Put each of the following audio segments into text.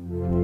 you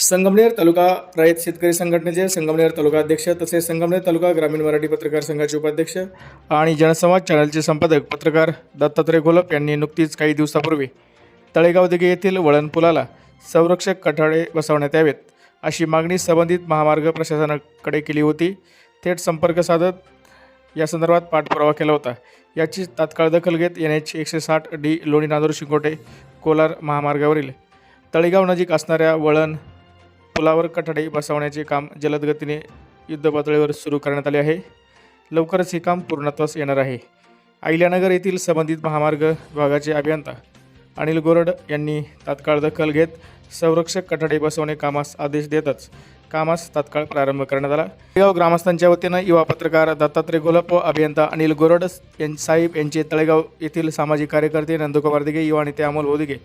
Sangamner तालुका रयत शेतकरी संघटनेचे संगमनेर तालुका अध्यक्ष तसेच संगमनेर तालुका ग्रामीण मराठी पत्रकार संघाचे उपाध्यक्ष आणि जनसंवाद चॅनलचे संपादक पत्रकार दत्तात्रय घोलप यांनी नुकतीच काही दिवसापूर्वी तळेगाव दिघे येथील वळणपुलाला संरक्षक कठाळे बसवण्यात यावेत अशी मागणी संबंधित महामार्ग प्रशासनाकडे केली होती. थेट संपर्क साधत या संदर्भात पाठपुरावा केला होता. याची तात्काळ दखल घेत एन एच एकशे साठ डी लोणी नांदूर शिंगोटे कोलार महामार्गावरील तळेगाव नजीक असणाऱ्या वळण पुलावर कठाडे बसवण्याचे काम जलदगतीने युद्धपातळीवर सुरू करण्यात आले आहे. लवकरच हे काम पूर्णत्वास येणार आहे. आयल्यानगर येथील संबंधित महामार्ग विभागाचे अभियंता अनिल गोरड यांनी तात्काळ दखल घेत संरक्षक कठाडे बसवणे कामास आदेश देतच कामास तात्काळ प्रारंभ करण्यात आला. तळेगाव ग्रामस्थांच्या वतीनं युवा पत्रकार दत्तात्रय गोलप व अभियंता अनिल गोरड साहेब यांचे तळेगाव येथील सामाजिक कार्यकर्ते नंदकुमार दिघे युवा नेते अमोल बोदिगे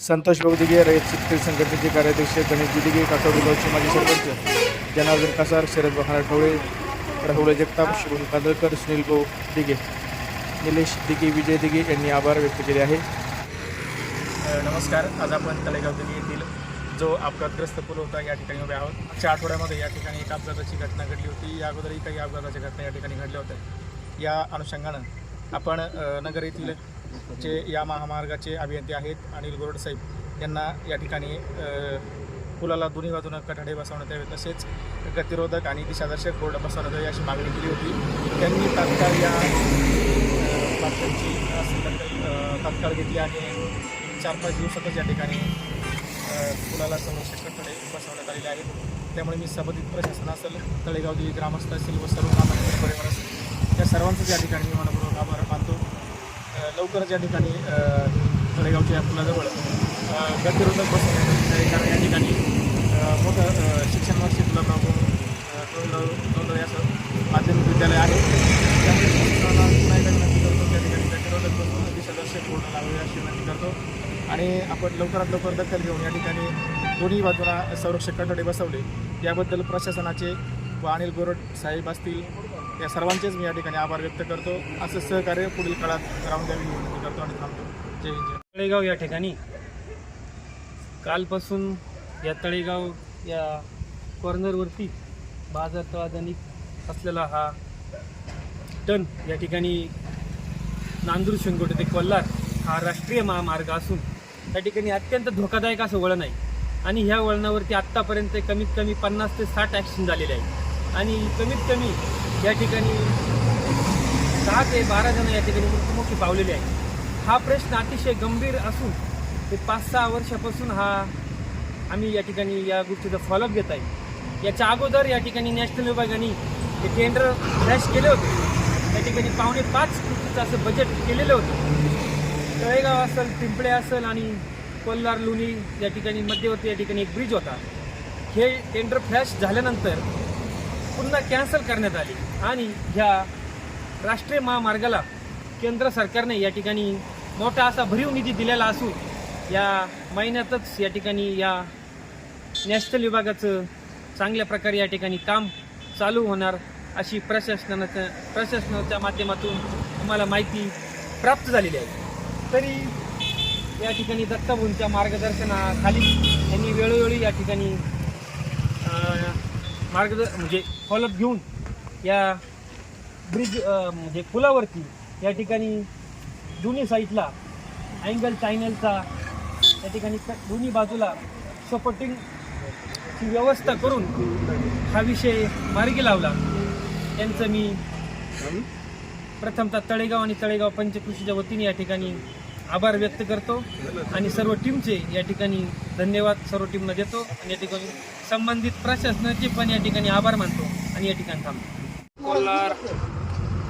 संतोष भाऊ दिघे रयत शेतकरी संघटनेचे कार्याध्यक्ष गणेश दिघे काकाडू गावचे माजी सरपंच जनार्दन कासार शरद बहाना ठोळे राहुल जगताप शुभम कांदळकर सुनील भाऊ दिघे निलेश दिघे विजय दिघे यांनी आभार व्यक्त केले आहे. नमस्कार. आज आपण तळेगाव दिघे येथील जो अपघातग्रस्त पूल होता या ठिकाणी उभे आहोत. मागच्या आठवड्यामध्ये या ठिकाणी एक अपघाताची घटना घडली होती. या अगोदरही काही अपघाताच्या घटना या ठिकाणी घडल्या होत्या. या अनुषंगानं आपण नगर येथील जे या महामार्गाचे अभियंते आहेत अनिल गोरड साहेब. यांना या ठिकाणी पुलाला दोन्ही बाजूनं कठाडे बसवण्यात यावे तसेच गतिरोधक आणि दिशादर्शक बोर्ड बसवण्यात यावे अशी मागणी केली होती. त्यांनी तात्काळ या बातम्यांची तात्काळ घेतली आणि चार पाच दिवसातच या ठिकाणी पुलाला संरक्षक कठाडे बसवण्यात आलेले आहेत. त्यामुळे मी संबंधित प्रशासन असेल तळेगाव देवी ग्रामस्थ असेल व सर्व नामांकित परिवार असेल या सर्वांचंच या ठिकाणी मी मनपूर्वक आभार मानतो. लवकरच या ठिकाणी तळेगावच्या पुलाजवळ गतिरोधक बसवण्यात कारण या ठिकाणी मोठं शिक्षण वर्ष गुलाबराव नोंदवले असं माध्यमिक विद्यालय आहे. पुन्हा एकदा विनंती करतो त्या ठिकाणी गतिरोधक बसवून दिशादर्शक पूर्ण लावावे अशी विनंती करतो. आणि आपण लवकरात लवकर दखल घेऊन या ठिकाणी दोन्ही बाजूला संरक्षक कठडे बसवले. याबद्दल प्रशासनाचे व अनिल गोरट साहेब असतील या सर्वांचेच मी या ठिकाणी आभार व्यक्त करतो. असं सहकार्य पुढील काळात राहून द्यावी विनंती करतो आणि थांबतो. जय हिंद. जय तळेगाव या ठिकाणी. कालपासून या तळेगाव या कॉर्नरवरती बाजार असलेला हा टन या ठिकाणी नांदूर शिंगोटे ते कोल्हार हा राष्ट्रीय महामार्ग असून त्या ठिकाणी अत्यंत धोकादायक असं वळण आहे. आणि ह्या वळणावरती आत्तापर्यंत कमीत कमी पन्नास ते साठ ॲक्सिडेंट झालेले आहे आणि कमीत कमी या ठिकाणी दहा ते बारा जण या ठिकाणी मृत्युमुखी पावलेले आहेत. हा प्रश्न अतिशय गंभीर असून ते पाच सहा वर्षापासून हा आम्ही या ठिकाणी या गोष्टीचा फॉलोअप घेत आहे. याच्या अगोदर या ठिकाणी नॅशनल विभागाने हे टेंडर फ्लॅश केले होते. या ठिकाणी पावणे पाच कोटीचं असं बजेट केलेलं होतं. तळेगाव असेल पिंपळे असेल आणि कोल्हार लोणी या ठिकाणी मध्यवर्ती या ठिकाणी एक ब्रिज होता. हे टेंडर फ्लॅश झाल्यानंतर पुन्हा कॅन्सल करण्यात आली. आणि ह्या राष्ट्रीय महामार्गाला केंद्र सरकारने या ठिकाणी मोठा असा भरीव निधी दिलेला असून या महिन्यातच या ठिकाणी या नॅशनल विभागाचं चांगल्या प्रकारे या ठिकाणी काम चालू होणार अशी प्रशासनाच्या प्रशासनाच्या माध्यमातून आम्हाला माहिती प्राप्त झालेली आहे. तरी या ठिकाणी दत्तभाऊंच्या मार्गदर्शनाखाली त्यांनी वेळोवेळी या ठिकाणी अं, मार्गदर्शन म्हणजे फॉलोअप घेऊन या ब्रिज म्हणजे पुलावरती या ठिकाणी दोन्ही साईडला अँगल चॅनलचा या ठिकाणी दोन्ही बाजूला सपोर्टिंगची व्यवस्था करून हा विषय मार्गी लावला. त्यांचं मी प्रथमतः तळेगाव आणि तळेगाव पंचकृषीच्या वतीने या ठिकाणी आभार व्यक्त करतो आणि सर्व टीमचे या ठिकाणी धन्यवाद सर्व टीमना देतो आणि या ठिकाणी संबंधित प्रशासनाचे पण या ठिकाणी आभार मानतो. आणि या ठिकाणी थांबतो कोल्हार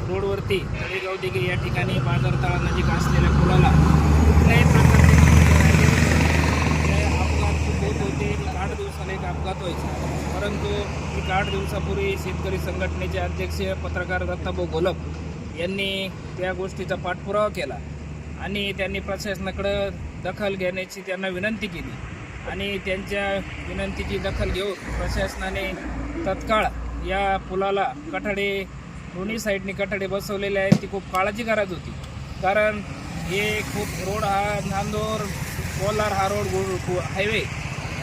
रोडवरती तळेगाव देखील या ठिकाणी बाजारतळा नजीक असलेल्या पुलाला कुठल्याही प्रकारचे अपघात होत होते. आठ दिवसाला एक अपघात व्हायचा. परंतु एक आठ दिवसापूर्वी शेतकरी संघटनेचे अध्यक्ष पत्रकार दत्ताभाऊ घोलप यांनी त्या गोष्टीचा पाठपुरावा केला आणि त्यांनी प्रशासनाकडं दखल घेण्याची त्यांना विनंती केली. आणि त्यांच्या विनंतीची दखल घेऊन प्रशासनाने तत्काळ या पुलाला कठाडे दोन्ही साईडने कठाडे बसवलेले आहेत. ती खूप काळाची गरज होती. कारण हे खूप रोड हा नांदोर कोलार हा रोड हायवे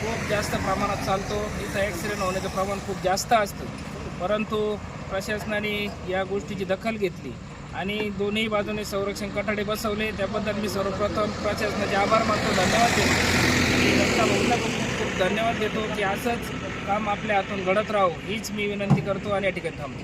खूप जास्त प्रमाणात चालतो. इथं ॲक्सिडेंट होण्याचं प्रमाण खूप जास्त असतं. परंतु प्रशासनाने या गोष्टीची दखल घेतली आणि दोन्ही बाजूने संरक्षण कठाडे बसवले. त्याबद्दल मी सर्वप्रथम प्रशासनाचे आभार मानतो. धन्यवाद देतो. आणि खूप खूप धन्यवाद देतो की असंच काम आपल्या हातून घडत राहो हीच मी विनंती करतो आणि या ठिकाणी थांबतो.